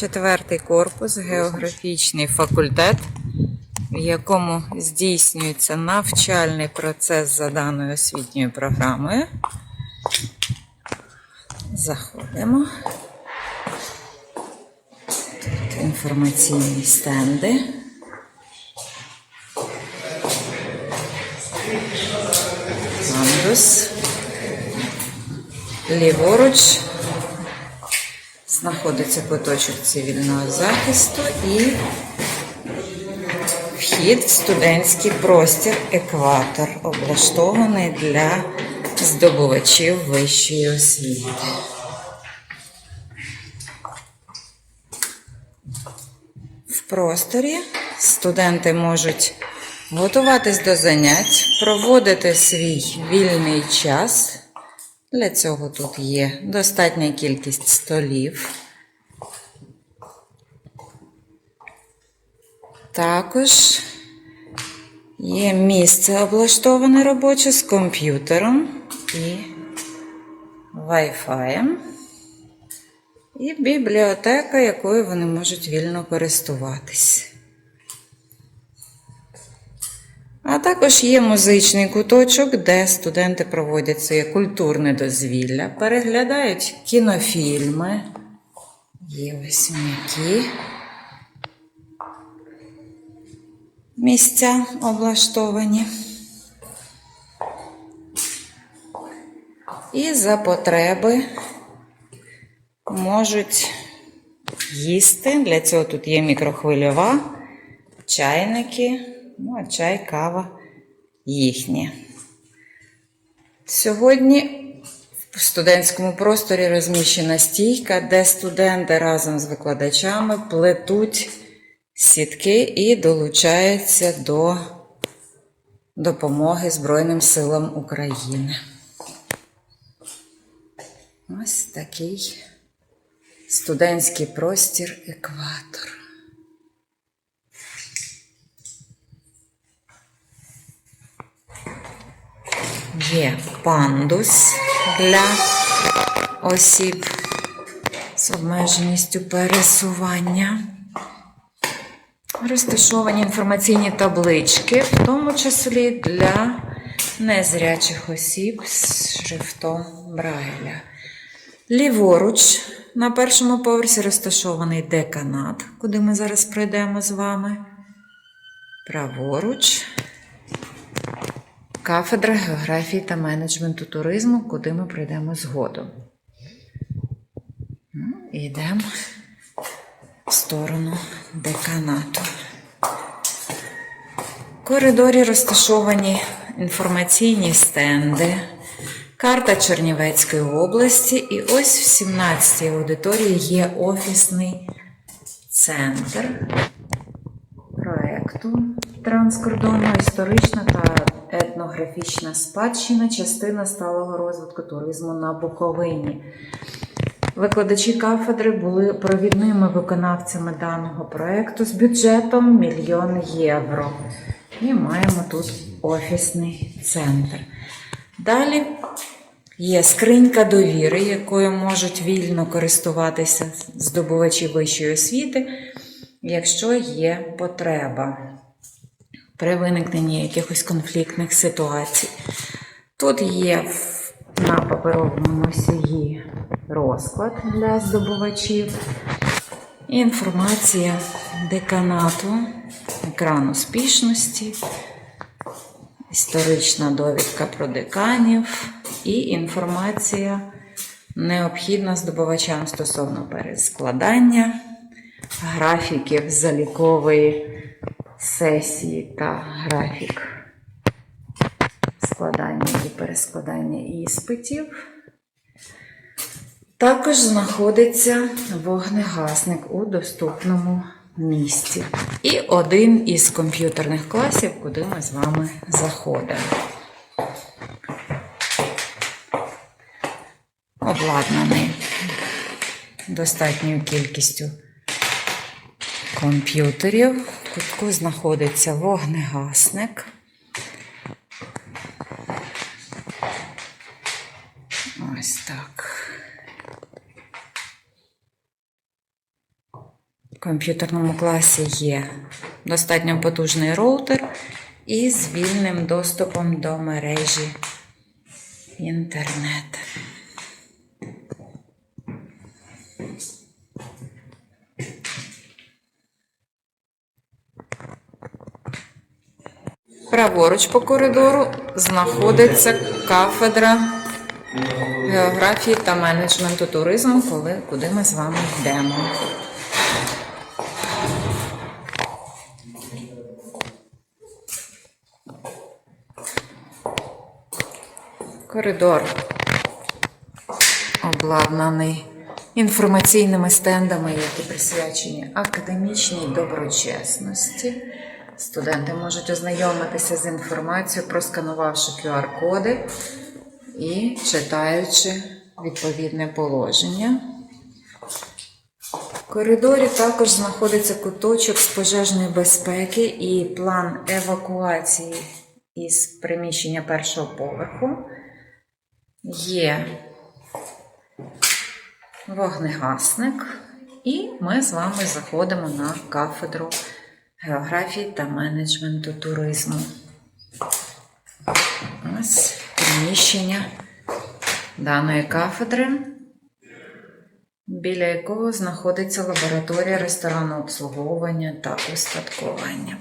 четвертий корпус, географічний факультет, в якому здійснюється навчальний процес за даною освітньою програмою. Заходимо. Тут інформаційні стенди. Пандус. Ліворуч знаходиться куточок цивільного захисту і вхід в студентський простір екватор, облаштований для здобувачів вищої освіти. В просторі студенти можуть готуватись до занять, проводити свій вільний час. Для цього тут є достатня кількість столів. Також є місце облаштоване робоче з комп'ютером і Wi-Fi. І бібліотека, якою вони можуть вільно користуватись. А також є музичний куточок, де студенти проводять своє культурне дозвілля, переглядають кінофільми. Є ось м'які місця облаштовані. І за потреби можуть їсти. Для цього тут є мікрохвильова, чайники, ну, а чай, кава їхні. Сьогодні в студентському просторі розміщена стійка, де студенти разом з викладачами плетуть сітки і долучаються до допомоги Збройним силам України. Ось такий студентський простір екватор. Є пандус для осіб з обмеженістю пересування. Розташовані інформаційні таблички, в тому числі для незрячих осіб з шрифтом Брайля. Ліворуч на першому поверсі розташований деканат, куди ми зараз пройдемо з вами. Праворуч кафедра географії та менеджменту туризму, куди ми прийдемо згодом. Ну, і йдемо в сторону деканату. В коридорі розташовані інформаційні стенди, карта Чернівецької області, і ось в 17-й аудиторії є офісний центр проекту транскордонна історична та етнографічна спадщина, частина сталого розвитку туризму на Буковині. Викладачі кафедри були провідними виконавцями даного проекту з бюджетом мільйон євро. І маємо тут офісний центр. Далі є скринька довіри, якою можуть вільно користуватися здобувачі вищої освіти, якщо є потреба при виникненні якихось конфліктних ситуацій. Тут є на паперовому носії розклад для здобувачів, інформація деканату, екран успішності, історична довідка про деканів і інформація необхідна здобувачам стосовно перескладання графіків залікової сесії та графік складання і перескладання іспитів. Також знаходиться вогнегасник у доступному місці. І один із комп'ютерних класів, куди ми з вами заходимо. Обладнаний достатньою кількістю комп'ютерів. Кутку знаходиться вогнегасник. Ось так. В комп'ютерному класі є достатньо потужний роутер із вільним доступом до мережі інтернет. Праворуч по коридору знаходиться кафедра географії та менеджменту туризму, коли, куди ми з вами йдемо. Коридор обладнаний інформаційними стендами, які присвячені академічній доброчесності. Студенти можуть ознайомитися з інформацією, просканувавши QR-коди і читаючи відповідне положення. В коридорі також знаходиться куточок з пожежної безпеки і план евакуації із приміщення першого поверху. Є вогнегасник, і ми з вами заходимо на кафедру географії та менеджменту туризму. Ось приміщення даної кафедри, біля якого знаходиться лабораторія ресторану обслуговування та устаткування.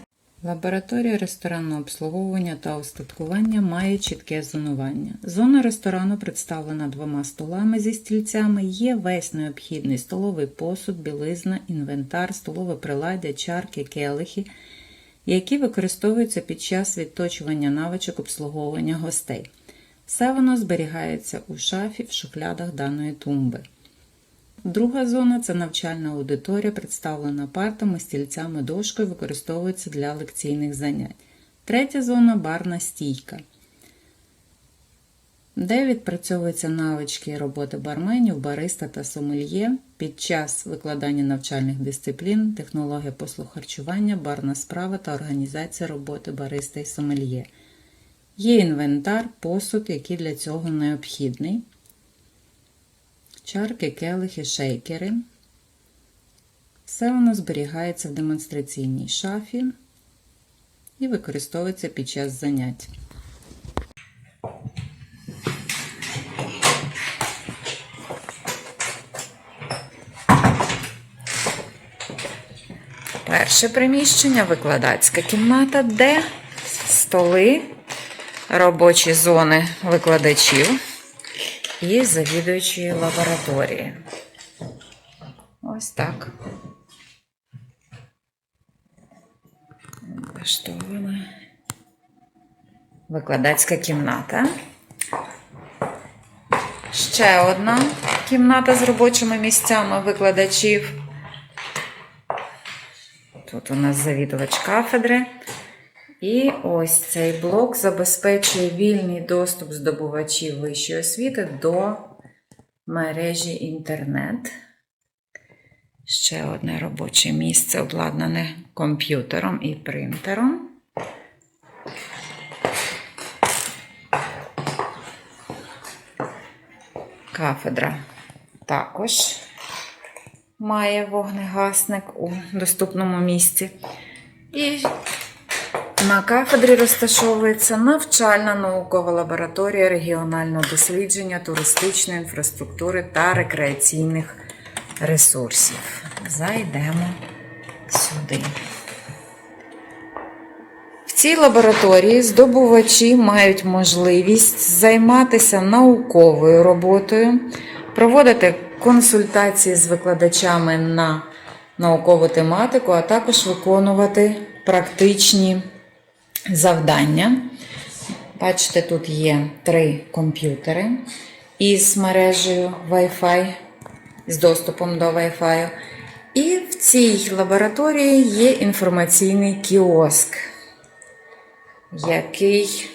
Лабораторія ресторанного обслуговування та устаткування має чітке зонування. Зона ресторану представлена двома столами зі стільцями. Є весь необхідний столовий посуд, білизна, інвентар, столове приладдя, чарки, келихи, які використовуються під час відточування навичок обслуговування гостей. Все воно зберігається у шафі в шухлядах даної тумби. Друга зона це навчальна аудиторія, представлена партами, стільцями, дошкою, використовується для лекційних занять. Третя зона барна стійка, де відпрацьовуються навички роботи барменів, бариста та сомельє під час викладання навчальних дисциплін, технологія послуг харчування, барна справа та організація роботи бариста і сомельє. Є інвентар, посуд, який для цього необхідний чарки, келихи, шейкери. Все воно зберігається в демонстраційній шафі і використовується під час занять. Перше приміщення викладацька кімната, де столи, робочі зони викладачів і завідуючої лабораторії. Ось так. Влаштована викладацька кімната. Ще одна кімната з робочими місцями викладачів. Тут у нас завідувач кафедри. І ось цей блок забезпечує вільний доступ здобувачів вищої освіти до мережі інтернет. Ще одне робоче місце обладнане комп'ютером і принтером. Кафедра також має вогнегасник у доступному місці. І на кафедрі розташовується навчальна наукова лабораторія регіонального дослідження туристичної інфраструктури та рекреаційних ресурсів. Зайдемо сюди. В цій лабораторії здобувачі мають можливість займатися науковою роботою, проводити консультації з викладачами на наукову тематику, а також виконувати практичні завдання. Бачите, тут є три комп'ютери із мережею Wi-Fi, з доступом до Wi-Fi. І в цій лабораторії є інформаційний кіоск, який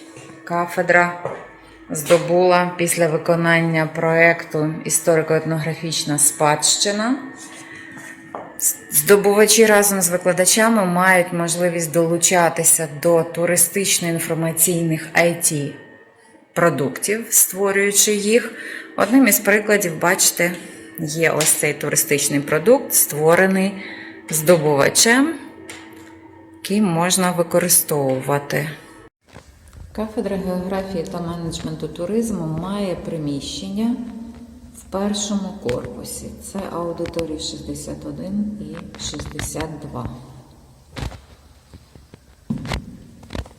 кафедра здобула після виконання проєкту Історико-етнографічна спадщина. Здобувачі разом з викладачами мають можливість долучатися до туристично-інформаційних IT продуктів, створюючи їх. Одним із прикладів, бачите, є ось цей туристичний продукт, створений здобувачем, який можна використовувати. Кафедра географії та менеджменту туризму має приміщення першому корпусі. Це аудиторії 61 і 62.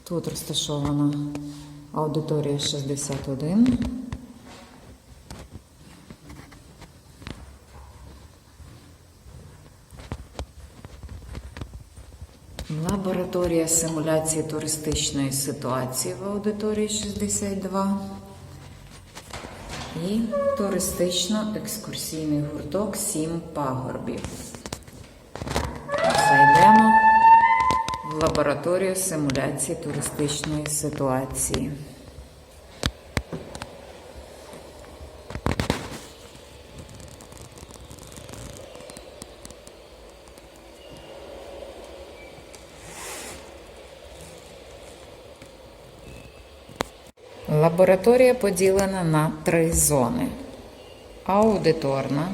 Тут розташована аудиторія 61. Лабораторія симуляції туристичної ситуації в аудиторії 62 і туристично-екскурсійний гурток Сім пагорбів. Зайдемо в лабораторію симуляції туристичної ситуації. Лабораторія поділена на три зони: аудиторна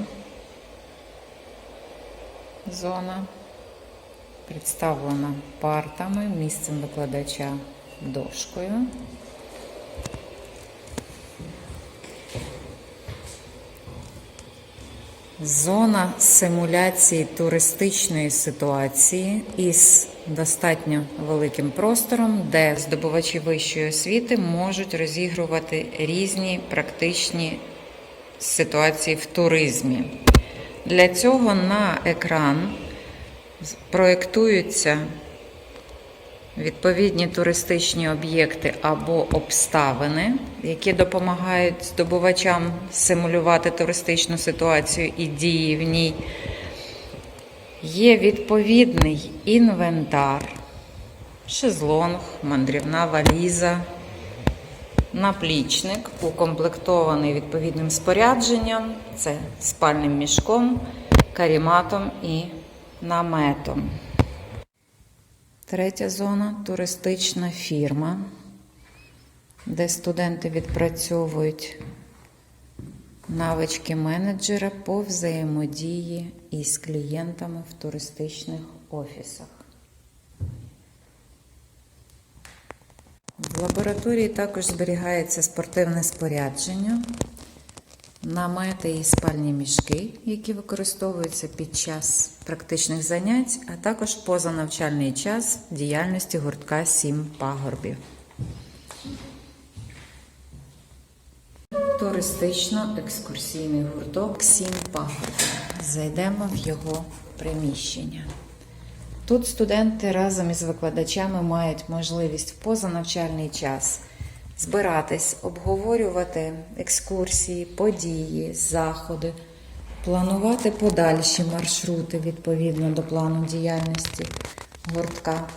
зона, представлена партами, місцем викладача дошкою. Зона симуляції туристичної ситуації із достатньо великим простором, де здобувачі вищої освіти можуть розігрувати різні практичні ситуації в туризмі. Для цього на екран проєктуються відповідні туристичні об'єкти або обставини, які допомагають здобувачам симулювати туристичну ситуацію і дії в ній. Є відповідний інвентар, шезлонг, мандрівна валіза, наплічник, укомплектований відповідним спорядженням, це спальним мішком, каріматом і наметом. Третя зона туристична фірма, де студенти відпрацьовують навички менеджера по взаємодії із клієнтами в туристичних офісах. В лабораторії також зберігається спортивне спорядження, намети і спальні мішки, які використовуються під час практичних занять, а також позанавчальний час діяльності гуртка Сім пагорбів. Туристично-екскурсійний гурток Сім пагорбів. Зайдемо в його приміщення. Тут студенти разом із викладачами мають можливість в позанавчальний час збиратись, обговорювати екскурсії, події, заходи, планувати подальші маршрути відповідно до плану діяльності гуртка,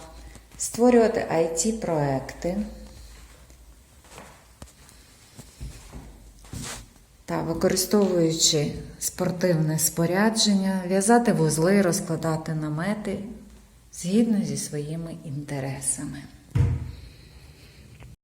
створювати IT-проекти та використовуючи спортивне спорядження, в'язати вузли, розкладати намети згідно зі своїми інтересами.